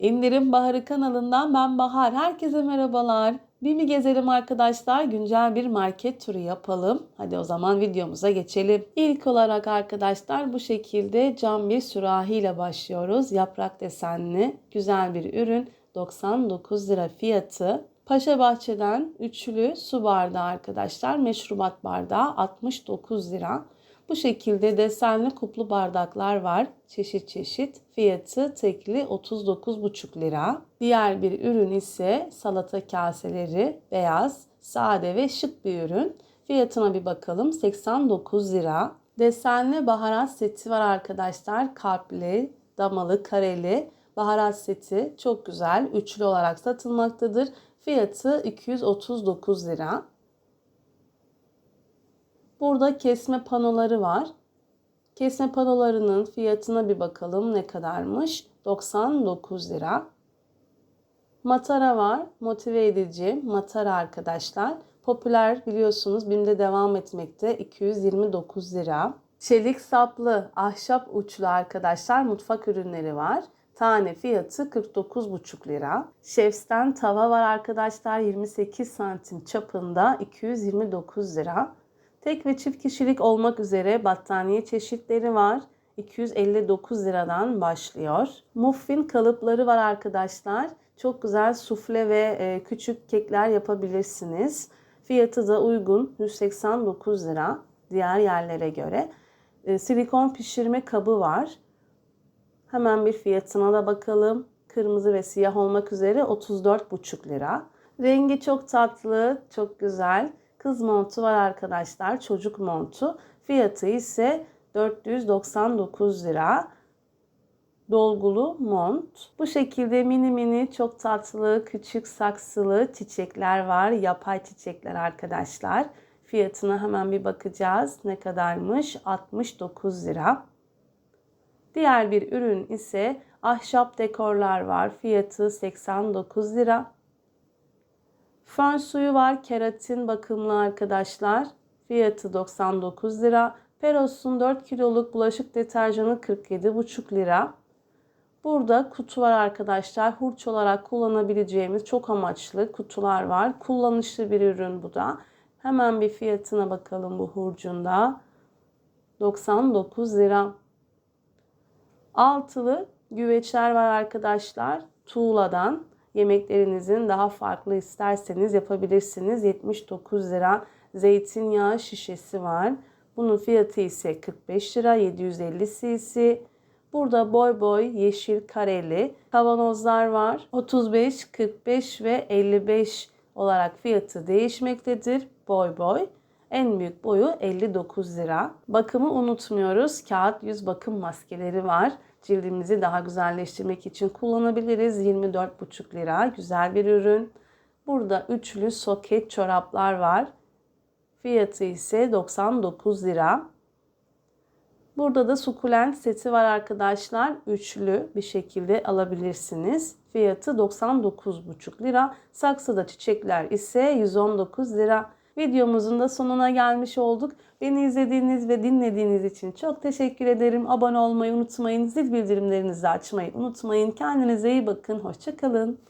İndirim Baharı kanalından ben Bahar. Herkese merhabalar. Bir mi gezelim arkadaşlar? Güncel bir market turu yapalım. Hadi o zaman videomuza geçelim. İlk olarak arkadaşlar bu şekilde cam bir sürahi ile başlıyoruz. Yaprak desenli güzel bir ürün. 99 lira fiyatı. Paşa Bahçe'den üçlü su bardağı arkadaşlar. Meşrubat bardağı 69 lira. Bu şekilde desenli kuplu bardaklar var. Çeşit çeşit. Fiyatı tekli 39,5 lira. Diğer bir ürün ise salata kaseleri. Beyaz, sade ve şık bir ürün. Fiyatına bir bakalım. 89 lira. Desenli baharat seti var arkadaşlar. Kalpli, damalı, kareli baharat seti çok güzel. Üçlü olarak satılmaktadır. Fiyatı 239 lira. Burada kesme panoları var. Kesme panolarının fiyatına bir bakalım ne kadarmış. 99 lira. Matara var. Motive edici matara arkadaşlar. Popüler biliyorsunuz BİM'de devam etmekte. 229 lira. Çelik saplı ahşap uçlu arkadaşlar mutfak ürünleri var. Tane fiyatı 49,5 lira. Şefsten tava var arkadaşlar 28 santim çapında 229 lira. Tek ve çift kişilik olmak üzere battaniye çeşitleri var. 259 liradan başlıyor. Muffin kalıpları var arkadaşlar. Çok güzel sufle ve e, küçük kekler yapabilirsiniz. Fiyatı da uygun 189 lira diğer yerlere göre. E, silikon pişirme kabı var. Hemen bir fiyatına da bakalım. Kırmızı ve siyah olmak üzere 34,5 lira. Rengi çok tatlı, çok güzel. Kız montu var arkadaşlar. Çocuk montu. Fiyatı ise 499 lira. Dolgulu mont. Bu şekilde mini mini çok tatlı küçük saksılı çiçekler var. Yapay çiçekler arkadaşlar. Fiyatına hemen bir bakacağız. Ne kadarmış? 69 lira. Diğer bir ürün ise ahşap dekorlar var. Fiyatı 89 lira. Fön suyu var. Keratin bakımlı arkadaşlar. Fiyatı 99 lira. Peros'un 4 kiloluk bulaşık deterjanı 47,5 lira. Burada kutu var arkadaşlar. Hurç olarak kullanabileceğimiz çok amaçlı kutular var. Kullanışlı bir ürün bu da. Hemen bir fiyatına bakalım bu hurcunda. 99 lira. Altılı güveçler var arkadaşlar. Tuğladan yemeklerinizin daha farklı isterseniz yapabilirsiniz. 79 lira zeytinyağı şişesi var. Bunun fiyatı ise 45 lira 750 cc. Burada boy boy yeşil kareli kavanozlar var. 35, 45 ve 55 olarak fiyatı değişmektedir. Boy boy. En büyük boyu 59 lira. Bakımı unutmuyoruz. Kağıt yüz bakım maskeleri var. Cildimizi daha güzelleştirmek için kullanabiliriz. 24,5 lira. Güzel bir ürün. Burada üçlü soket çoraplar var. Fiyatı ise 99 lira. Burada da sukulent seti var arkadaşlar. Üçlü bir şekilde alabilirsiniz. Fiyatı 99,5 lira. Saksıda çiçekler ise 119 lira. Videomuzun da sonuna gelmiş olduk. Beni izlediğiniz ve dinlediğiniz için çok teşekkür ederim. Abone olmayı unutmayın. Zil bildirimlerinizi açmayı unutmayın. Kendinize iyi bakın. Hoşçakalın.